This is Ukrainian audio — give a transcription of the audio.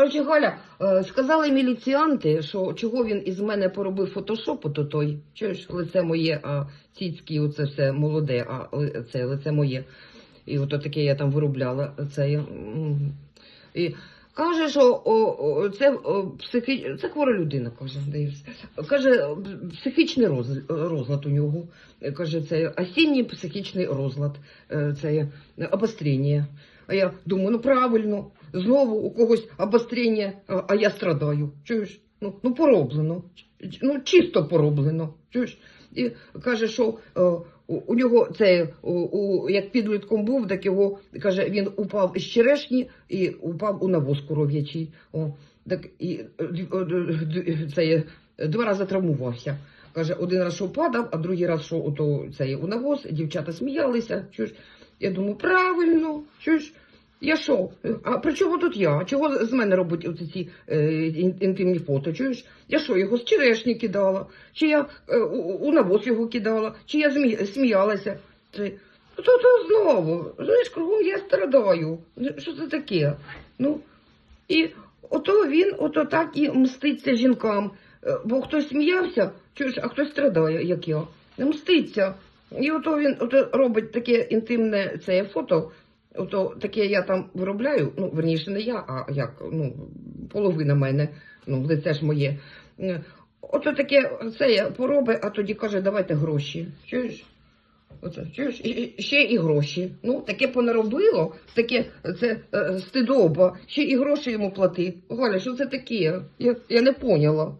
Короче, Галя, е, сказали міліціанти, що чого він із мене поробив фотошоп, ото той. Чуєш, лице моє, а цицькі, оце все молоде, а це лице моє. І ото таке я там виробляла. Це, і каже, що о, о, це, о, психі... це хвора людина, каже. дивись. Каже, психічний роз... розлад у нього. Каже, це осінній психічний розлад, е, це обострення. А я думаю, ну правильно, знову у когось обострення, а, я страдаю. Чуєш? Ну, ну пороблено. Ну, чисто пороблено. Чуєш? І каже, що е, у, нього це у, у, як підлітком був, так його каже, він упав із черешні і упав у навоз коров'ячий. Так і е, д- це два рази травмувався. Каже, один раз що падав, а другий раз, що ото це у навоз, дівчата сміялися. Чуєш? Я думаю, правильно, чуєш? Я що? А при чому тут я? Чого з мене робить оці ці е, інтимні фото? Чуєш? Я що, його з черешні кидала? Чи я е, у, у навоз його кидала? Чи я змі, сміялася? Це, ну, то, то знову. Знаєш, кругом я страдаю. Ну, Що це таке? Ну, і ото він ото так і мститься жінкам. Е, Бо хтось сміявся, чуєш, а хтось страдає, як я. Не мститься. І ото він ото робить таке інтимне це фото. Ото таке я там виробляю, ну, верніше, не я, а як, ну, половина мене, ну, лице ж моє. Е, Ото таке це я поробить, а тоді каже, давайте гроші. Чуєш? Оце, чуєш? І- ще і гроші. Ну, таке понаробило, таке це е, стидоба, ще і гроші йому плати. Галя, що це таке? Я, я не поняла.